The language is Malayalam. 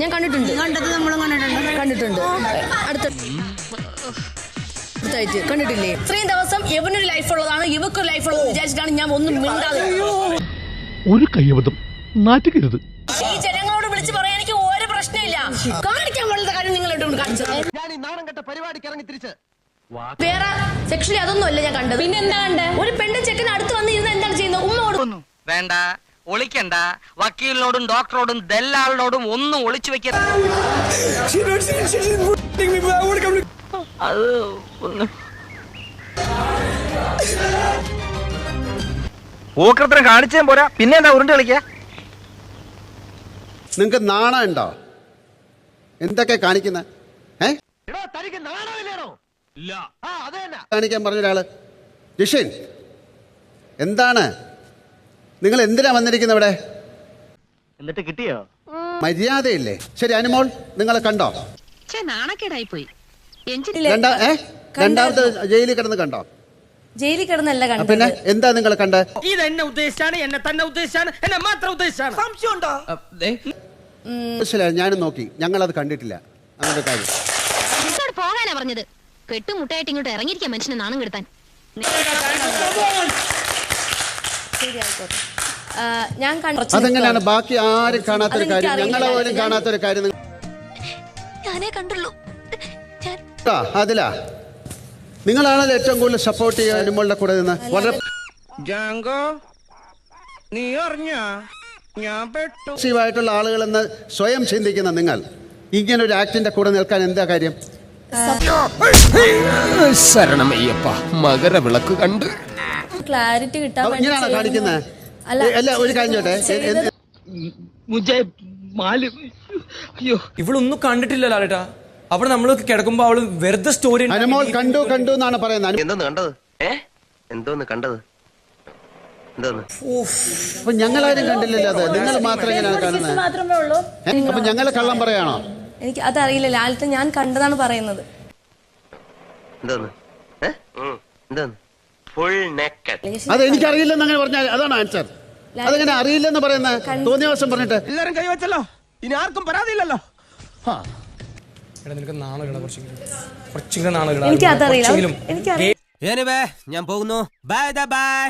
ഞാൻ കണ്ടിട്ടുണ്ട്. കണ്ടത് നമ്മളും കണ്ടിട്ടുണ്ട്. കണ്ടിട്ടുണ്ട്. അടുത്ത അടുത്തായിട്ട് കണ്ടിട്ടില്ലേ? ഇത്രയും ദിവസം എവനൊരു ലൈഫ് ഉള്ളതാണ് ഇവക്കൊരു ലൈഫ് ഉള്ളത് വിചാരിച്ചിട്ടാണ് ഞാൻ ഒന്നും മിണ്ടാതെ ഒരു കയ്യബദ്ധം. നാറ്റുകരുത് ഈ ജനങ്ങളോട് വിളിച്ച് പറയാൻ എനിക്ക് ഒരു പ്രശ്നമില്ല. കാണിക്കാൻ പാടുള്ള കാര്യം നിങ്ങൾ ഇട്ടുകൊണ്ട് കാണിച്ചത് ഞാൻ ഈ നാണം കെട്ട പരിപാടിക്ക് ഇറങ്ങി തിരിച്ച്. വേറെ സെക്ഷലി അതൊന്നും അല്ല ഞാൻ കണ്ടത്. പിന്നെ എന്താ ഒരു പെണ്ണും ചെക്കൻ അടുത്ത് വന്ന് ഇരുന്ന് എന്താണ് ചെയ്യുന്നത്? ഉമ്മ കൊടുക്കുന്നു വേണ്ട. ഒളിക്കണ്ട. വക്കീലിനോടും ഡോക്ടറോടും ദല്ലാളിനോടും ഒന്നും ഒളിച്ചു വെക്കരുത്. അത് ഒന്ന് പൂക്കൃത്രം കാണിച്ചേ പോരാ. പിന്നെ എന്താ ഉരുണ്ട് കളിക്കാ? നിങ്ങക്ക് നാണം ഉണ്ടോ? എന്തൊക്കെ കാണിക്കുന്ന? ഏ? തനിക്ക് നാണമില്ലേടോ? ഇല്ല. ആ അത് തന്നെ. കാണിക്കാൻ പറഞ്ഞ ഒരാൾ. ജിഷിൻ എന്താണ്? നിങ്ങൾ എന്തിനാ വന്നിരിക്കുന്നത് ഇവിടെ? എന്നിട്ട് കിട്ടിയോ? മര്യാദയില്ലേ? ശരി അനുമോൾ നിങ്ങളെ കണ്ടോ? നാണക്കേടായി പോയി രണ്ടാമത്തെ ജയിലിൽ കിടന്ന് കണ്ടോ? ജയിലിൽ കിടന്നല്ല ആ, പിന്നെ എന്താ നിങ്ങൾ കണ്ട ഇത് എന്നെ ഉദ്ദേശിച്ചാണ് എന്നെ തന്നെ ഉദ്ദേശിച്ചാണ് എന്നെ മാത്രം ഉദ്ദേശിച്ചാണ്. സംശയമുണ്ടോ മനസ്സിലായി ഞാനും നോക്കി. ഞങ്ങൾ അത് കണ്ടിട്ടില്ല. അങ്ങനത്തെ കാര്യം. പോകാനാ പറഞ്ഞത്. കെട്ടുമുട്ടായിട്ട് ഇങ്ങോട്ട് ഇറങ്ങിയിരിക്കാൻ മനുഷ്യനെ നാണം കെടുത്താൻ. ശരി ആയിക്കോട്ടെ ഞാൻ അതെങ്ങനെയാണ്? ബാക്കി ആരും കാണാത്തൊരു കാര്യം. ഞങ്ങളെ പോലും കാണാത്തൊരു കാര്യം നിങ്ങൾ ഞാനേ കണ്ടുള്ളൂ. അതിലാ. നിങ്ങളാണല്ലോ ഏറ്റവും കൂടുതൽ സപ്പോർട്ട് ചെയ്യുക അനുമോളുടെ കൂടെ നിന്ന്. വളരെ ജാങ്കോ നീ അറിഞ്ഞ? ഞാൻ പെട്ടു. പോസിറ്റീവായിട്ടുള്ള ആളുകളെന്ന് സ്വയം ചിന്തിക്കുന്ന നിങ്ങൾ. ഇങ്ങനെ ഒരു ആക്ടിന്റെ കൂടെ നിൽക്കാൻ എന്താ കാര്യം? ശരണമയ്യപ്പ മകരവിളക്ക് കണ്ട്. ക്ലാരിറ്റി കിട്ടാൻ ഇങ്ങനെയാണോ കാണിക്കുന്നത്? അല്ല അല്ല ഒരു കാര്യം ചോട്ടെ. ഇവളൊന്നും കണ്ടിട്ടില്ല ലാലേട്ടാ. അവിടെ നമ്മൾ കിടക്കുമ്പോ അവൾ വെറുതെ സ്റ്റോറി അനുമോൾ കണ്ടു കണ്ടു എന്നാണ് പറയുന്നത്. എന്തോന്ന് കണ്ടത്? ഏ? എന്തോന്ന് കണ്ടത്? എന്തോന്ന്? അപ്പൊ ഞങ്ങളാരും കണ്ടില്ലല്ലോ അത്. നിങ്ങൾ മാത്രം എങ്ങനെയാണ് കാണുന്നത്. മാത്രമേ ഉള്ളൂ. ഏ? അപ്പൊ ഞങ്ങളെ കള്ളം പറയാണോ? എനിക്ക് അതറിയില്ല. ലാലത്ത് ഞാൻ കണ്ടതാണ് പറയുന്നത്. എന്തോന്ന്? ഏ? എന്തോന്ന്? ഫുൾ നെക്കഡ് അത് എനിക്കറിയില്ലെന്ന് അങ്ങനെ പറഞ്ഞാൽ അതാണ് ആൻസർ അതെങ്ങനെ അറിയില്ലെന്ന് പറയുന്ന തോന്നിയ വശം പറഞ്ഞിട്ട്. എല്ലാരും കൈവച്ചല്ലോ ഇനി ആർക്കും പരാതിയില്ലല്ലോ. എടാ നിനക്ക് നാണം ഇടാ കുറച്ചെങ്കിലും. കുറച്ചെങ്കിലും നാണം ഇടാ എനിക്ക് അതറിയില്ല കുറച്ചെങ്കിലും എനിക്കറിയില്ല. ഞാൻ പോകുന്നു. Bye bye